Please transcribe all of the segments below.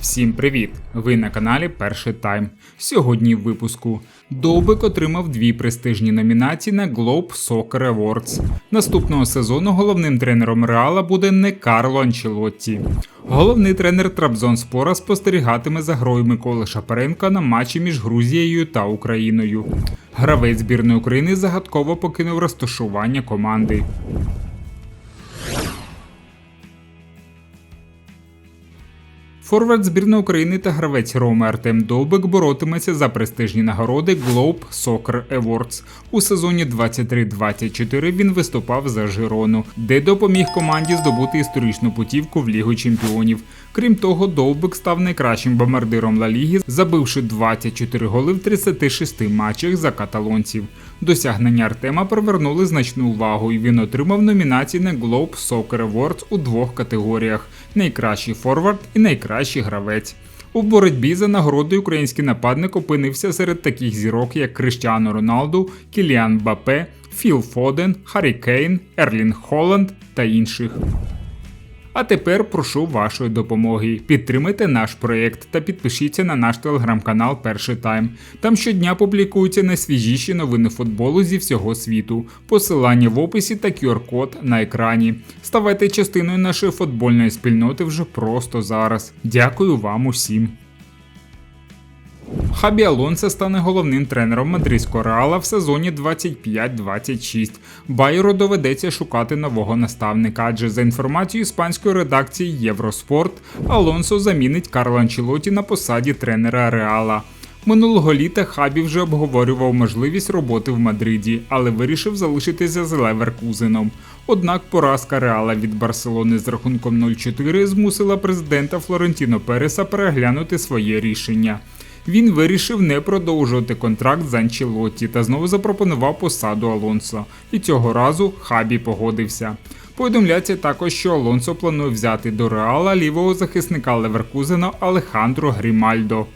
Всім привіт! Ви на каналі Перший Тайм. Сьогодні в випуску Довбик отримав дві престижні номінації на Globe Soccer Awards. Наступного сезону головним тренером Реала буде не Карло Анчелотті. Головний тренер Трабзонспора спостерігатиме за грою Миколи Шапаренка на матчі між Грузією та Україною. Гравець збірної України загадково покинув розташування команди. Форвард збірної України та гравець Роми Артем Довбик боротиметься за престижні нагороди Globe Soccer Awards. У сезоні 23-24 він виступав за Жирону, де допоміг команді здобути історичну путівку в Лігу Чемпіонів. Крім того, Довбик став найкращим бомбардиром Ла Ліги, забивши 24 голи в 36 матчах за каталонців. Досягнення Артема привернули значну увагу, і він отримав номінації на Globe Soccer Awards у двох категоріях: найкращий форвард і найкращий гравець. У боротьбі за нагородою український нападник опинився серед таких зірок, як Криштіану Роналду, Кіліан Бапе, Філ Фоден, Харі Кейн, Ерлін Холланд та інших. А тепер прошу вашої допомоги. Підтримайте наш проєкт та підпишіться на наш телеграм-канал Перший Тайм. Там щодня публікуються найсвіжіші новини футболу зі всього світу. Посилання в описі та QR-код на екрані. Ставайте частиною нашої футбольної спільноти вже просто зараз. Дякую вам усім. Хабі Алонсо стане головним тренером мадридського реала в сезоні 25-26. Байеру доведеться шукати нового наставника, адже за інформацією іспанської редакції Євроспорт Алонсо замінить Карла Анчелоті на посаді тренера Реала. Минулого літа Хабі вже обговорював можливість роботи в Мадриді, але вирішив залишитися з Леверкузеном. Однак поразка Реала від Барселони з рахунком 0-4 змусила президента Флорентіно Переса переглянути своє рішення. Він вирішив не продовжувати контракт з Анчелотті та знову запропонував посаду Алонсо. І цього разу Хабі погодився. Повідомляється також, що Алонсо планує взяти до Реала лівого захисника Леверкузена Алехандро Грімальдо.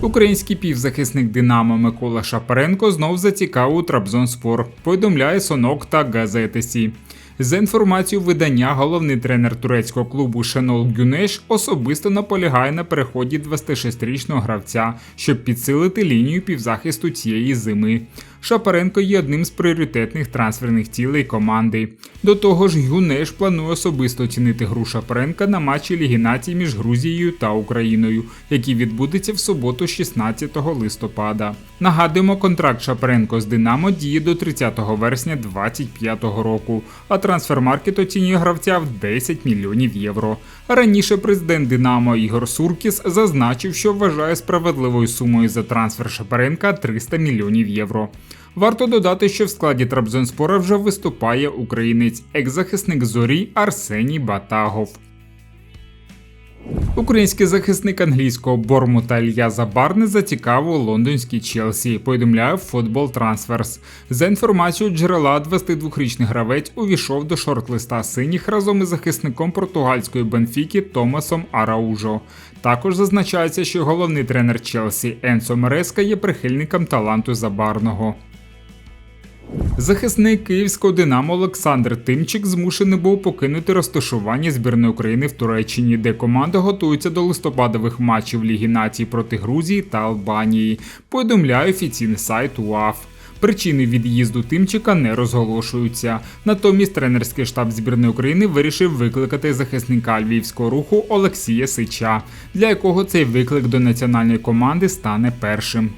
Український півзахисник Динамо Микола Шапаренко знов зацікавив Трабзонспор, повідомляє Сонок та газети Сі. За інформацією видання, головний тренер турецького клубу Шенол Гюнеш особисто наполягає на переході 26-річного гравця, щоб підсилити лінію півзахисту цієї зими. Шапаренко є одним з пріоритетних трансферних цілей команди. До того ж, Гюнеш планує особисто оцінити гру Шапаренка на матчі Ліги націй між Грузією та Україною, який відбудеться в суботу, 16 листопада. Нагадуємо, контракт Шапаренко з Динамо діє до 30 вересня 2025 року, а трансфермаркет оцінює гравця в 10 мільйонів євро. Раніше президент Динамо Ігор Суркіс зазначив, що вважає справедливою сумою за трансфер Шапаренка 300 мільйонів євро. Варто додати, що в складі Трабзонспора вже виступає українець, екс-захисник зорі Арсеній Батагов. Український захисник англійського Бормута Ілья Забарне зацікавив лондонський Челсі. Повідомляє Football Transfers. За інформацією джерела, 22-річний гравець увійшов до шорт-листа синіх разом із захисником португальської Бенфіки Томасом Араужо. Також зазначається, що головний тренер Челсі Енсо Мереска є прихильником таланту Забарного. Захисник київського Динамо Олександр Тимчик змушений був покинути розташування збірної України в Туреччині, де команда готується до листопадових матчів Ліги націй проти Грузії та Албанії. Повідомляє офіційний сайт УАФ. Причини від'їзду Тимчика не розголошуються. Натомість тренерський штаб збірної України вирішив викликати захисника львівського руху Олексія Сича, для якого цей виклик до національної команди стане першим.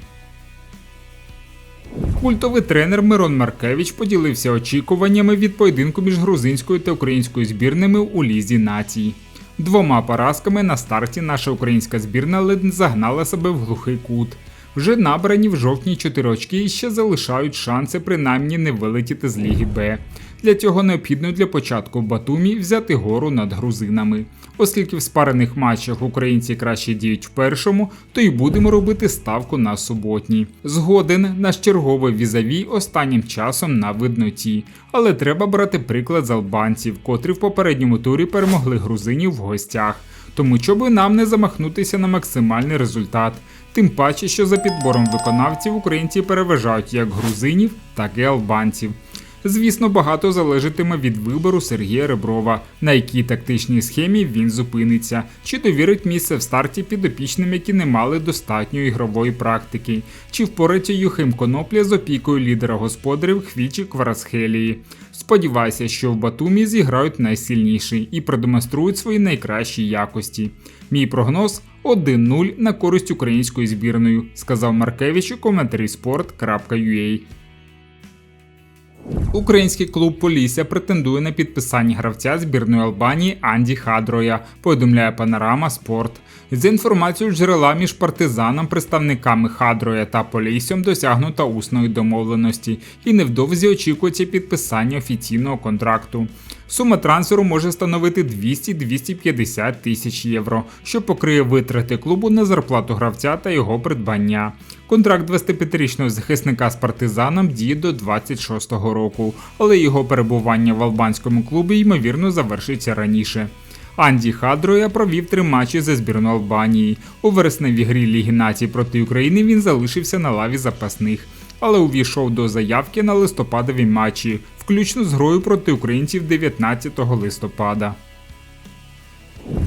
Культовий тренер Мирон Маркевич поділився очікуваннями від поєдинку між грузинською та українською збірними у лізі націй. Двома поразками на старті наша українська збірна ледь загнала себе в глухий кут. Вже набрані в жовтні 4 очки і ще залишають шанси принаймні не вилетіти з Ліги Б. Для цього необхідно для початку в Батумі взяти гору над грузинами. Оскільки в спарених матчах українці краще діють в першому, то й будемо робити ставку на суботній. Згоден наш черговий візавій останнім часом на видноті, але треба брати приклад з албанців, котрі в попередньому турі перемогли грузинів в гостях. Тому чоби нам не замахнутися на максимальний результат. Тим паче, що за підбором виконавців українці переважають як грузинів, так і албанців. Звісно, багато залежатиме від вибору Сергія Реброва, на якій тактичній схемі він зупиниться, чи довірить місце в старті підопічним, які не мали достатньої ігрової практики, чи впорається Юхим Конопля з опікою лідера господарів Хвічі Кварасхелії. Сподіваюся, що в Батумі зіграють найсильніші і продемонструють свої найкращі якості. Мій прогноз 1-0 на користь української збірної, сказав Маркевич у коментарі sport.ua. Український клуб Полісся претендує на підписання гравця збірної Албанії Анді Хадроя, повідомляє Панорама Спорт. За інформацією джерела між партизаном, представниками Хадроя та Поліссям досягнута усної домовленості, і невдовзі очікується підписання офіційного контракту. Сума трансферу може становити 200-250 тисяч євро, що покриє витрати клубу на зарплату гравця та його придбання. Контракт 25-річного захисника з партизаном діє до 26-го року, але його перебування в албанському клубі ймовірно завершиться раніше. Анді Хадроя провів три матчі за збірну Албанії. У вересневій грі Ліги націй проти України він залишився на лаві запасних, але увійшов до заявки на листопадові матчі, включно з грою проти українців 19 листопада.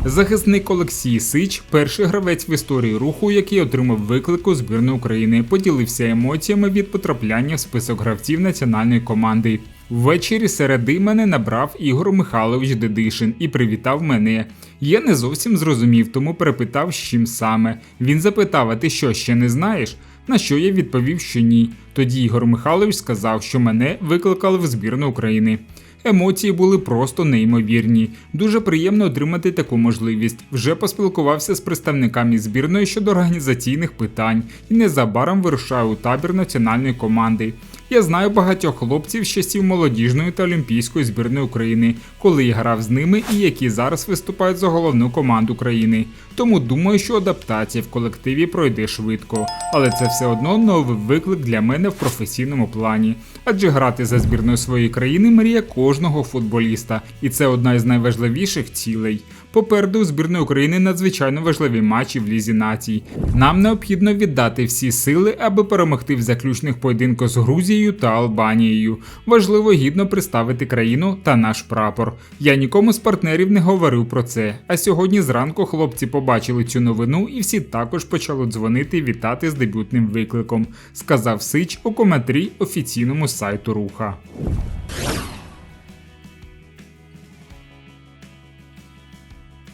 Захисник Олексій Сич, перший гравець в історії руху, який отримав виклик у збірну України, поділився емоціями від потрапляння в список гравців національної команди. Ввечері середи мене набрав Ігор Михайлович Дедишин і привітав мене. Я не зовсім зрозумів, тому перепитав, з чим саме. Він запитав: а ти що ще не знаєш? На що я відповів, що ні. Тоді Ігор Михайлович сказав, що мене викликали в збірну України. Емоції були просто неймовірні. Дуже приємно отримати таку можливість. Вже поспілкувався з представниками збірної щодо організаційних питань і незабаром вирушаю у табір національної команди. Я знаю багатьох хлопців з часів молодіжної та олімпійської збірної України, коли я грав з ними і які зараз виступають за головну команду країни. Тому думаю, що адаптація в колективі пройде швидко, але це все одно новий виклик для мене в професійному плані. Адже грати за збірною своєї країни мрія кожного футболіста, і це одна із найважливіших цілей. Попереду у збірної України надзвичайно важливі матчі в лізі націй. Нам необхідно віддати всі сили, аби перемогти в заключних поєдинках з Грузією та Албанією. Важливо гідно представити країну та наш прапор. Я нікому з партнерів не говорив про це. А сьогодні зранку хлопці побачили цю новину і всі також почали дзвонити і вітати з дебютним викликом, сказав Сич у коментарі офіційному сайту Руха.